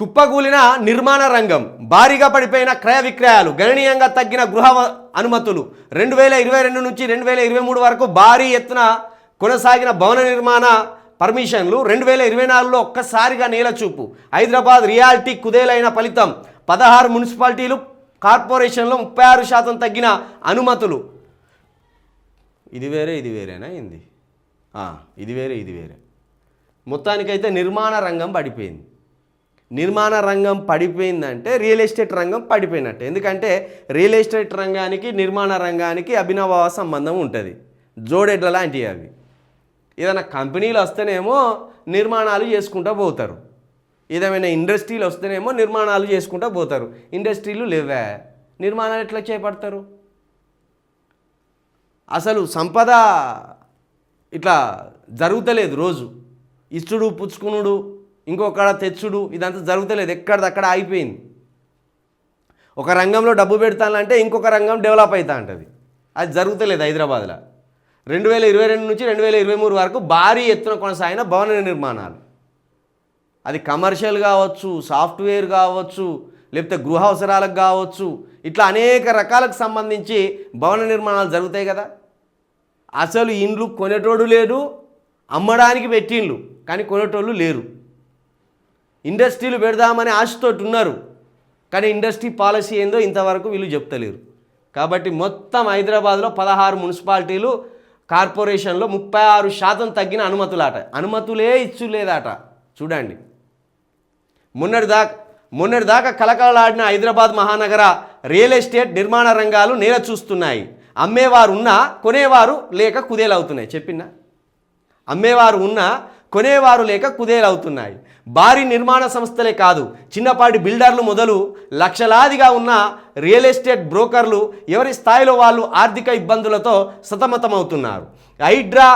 కుప్పకూలిన నిర్మాణ రంగం భారీగా పడిపోయిన క్రయ విక్రయాలు గణనీయంగా తగ్గిన గృహ అనుమతులు. రెండు వేల ఇరవై రెండు నుంచి రెండు వేల ఇరవై మూడు వరకు భారీ ఎత్తున కొనసాగిన భవన నిర్మాణ పర్మిషన్లు రెండు వేల ఇరవై నాలుగులో ఒక్కసారిగా నేలచూపు. హైదరాబాద్ రియాలిటీ కుదేలైన ఫలితం. పదహారు మున్సిపాలిటీలు కార్పొరేషన్లో ముప్పై ఆరు శాతం తగ్గిన అనుమతులు. ఇది వేరే ఇది వేరేనా ఏంది? ఇది వేరే ఇది వేరే. మొత్తానికైతే నిర్మాణ రంగం పడిపోయింది. నిర్మాణ రంగం పడిపోయిందంటే రియల్ ఎస్టేట్ రంగం పడిపోయినట్టే. ఎందుకంటే రియల్ ఎస్టేట్ రంగానికి నిర్మాణ రంగానికి అభినవ సంబంధం ఉంటుంది. జోడెడ్ల లాంటివి అవి. ఏదైనా కంపెనీలు వస్తేనేమో నిర్మాణాలు చేసుకుంటూ పోతారు. ఏదైనా ఇండస్ట్రీలు వస్తేనేమో నిర్మాణాలు చేసుకుంటూ పోతారు. ఇండస్ట్రీలు లేవే. నిర్మాణాలు ఎట్లా చేపడతారు? అసలు సంపద ఇట్లా జరుగుతలేదు రోజు. ఇచ్చుడు పుచ్చుకునుడు ఇంకొకడ తెచ్చుడు ఇదంతా జరుగుతలేదు ఎక్కడిదక్కడ ఆగిపోయింది. ఒక రంగంలో డబ్బు పెడతానంటే ఇంకొక రంగం డెవలప్ అవుతా ఉంటుంది అది జరుగుతలేదు హైదరాబాద్లో. రెండు వేల ఇరవై రెండు నుంచి రెండు వేల ఇరవై మూడు వరకు భారీ ఎత్తున కొనసాగిన భవన నిర్మాణాలు. అది కమర్షియల్ కావచ్చు సాఫ్ట్వేర్ కావచ్చు లేకపోతే గృహ అవసరాలకు కావచ్చు ఇట్లా అనేక రకాలకు సంబంధించి భవన నిర్మాణాలు జరుగుతాయి కదా. అసలు ఇండ్లు కొనేటోడు లేడు అమ్మడానికి పెట్టిండ్లు కానీ కొనేటోళ్ళు లేరు. ఇండస్ట్రీలు పెడదామని ఆశతోటి ఉన్నారు. కానీ ఇండస్ట్రీ పాలసీ ఏందో ఇంతవరకు వీళ్ళు చెప్తలేరు. కాబట్టి మొత్తం హైదరాబాద్లో పదహారు మున్సిపాలిటీలు కార్పొరేషన్లో ముప్పై ఆరు శాతం తగ్గిన అనుమతులాట. అనుమతులే ఇచ్చులేదట. చూడండి. మొన్నటి దాకా మొన్నటి దాకా కలకలలాడిన హైదరాబాద్ మహానగర రియల్ ఎస్టేట్ నిర్మాణ రంగాలు నేల చూస్తున్నాయి. అమ్మేవారు ఉన్నా కొనేవారు లేక కుదేలవుతున్నాయి. చెప్పిందా? అమ్మేవారు ఉన్నా కొనేవారు లేక కుదేలవుతున్నాయి. భారీ నిర్మాణ సంస్థలే కాదు చిన్నపాటి బిల్డర్లు మొదలు లక్షలాదిగా ఉన్న రియల్ ఎస్టేట్ బ్రోకర్లు ఎవరి స్థాయిలో వాళ్ళు ఆర్థిక ఇబ్బందులతో సతమతమవుతున్నారు. హైడ్రా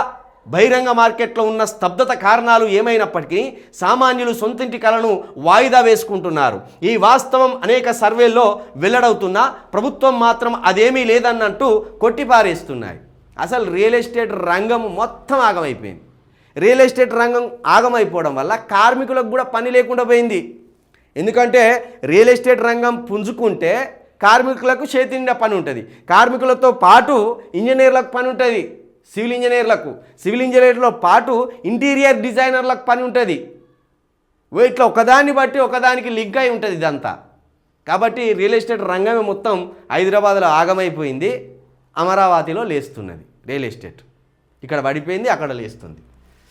బహిరంగ మార్కెట్లో ఉన్న స్తబ్దత కారణాలు ఏమైనప్పటికీ సామాన్యులు సొంతింటి కలను వాయిదా వేసుకుంటున్నారు. ఈ వాస్తవం అనేక సర్వేల్లో వెల్లడవుతున్నా ప్రభుత్వం మాత్రం అదేమీ లేదన్నట్టు కొట్టిపారేస్తున్నాయి. అసలు రియల్ ఎస్టేట్ రంగం మొత్తం ఆగమైపోయింది. రియల్ ఎస్టేట్ రంగం ఆగమైపోవడం వల్ల కార్మికులకు కూడా పని లేకుండా పోయింది. ఎందుకంటే రియల్ ఎస్టేట్ రంగం పుంజుకుంటే కార్మికులకు చేతిండా పని ఉంటుంది. కార్మికులతో పాటు ఇంజనీర్లకు పని ఉంటుంది. సివిల్ ఇంజనీర్లకు సివిల్ ఇంజనీర్లో పాటు ఇంటీరియర్ డిజైనర్లకు పని ఉంటుంది. ఇట్లా ఒకదాన్ని బట్టి ఒకదానికి లింక్ అయి ఉంటుంది ఇదంతా. కాబట్టి రియల్ ఎస్టేట్ రంగమే మొత్తం హైదరాబాద్లో ఆగమైపోయింది. అమరావతిలో లేస్తున్నది రియల్ ఎస్టేట్. ఇక్కడ పడిపోయింది అక్కడ లేస్తుంది.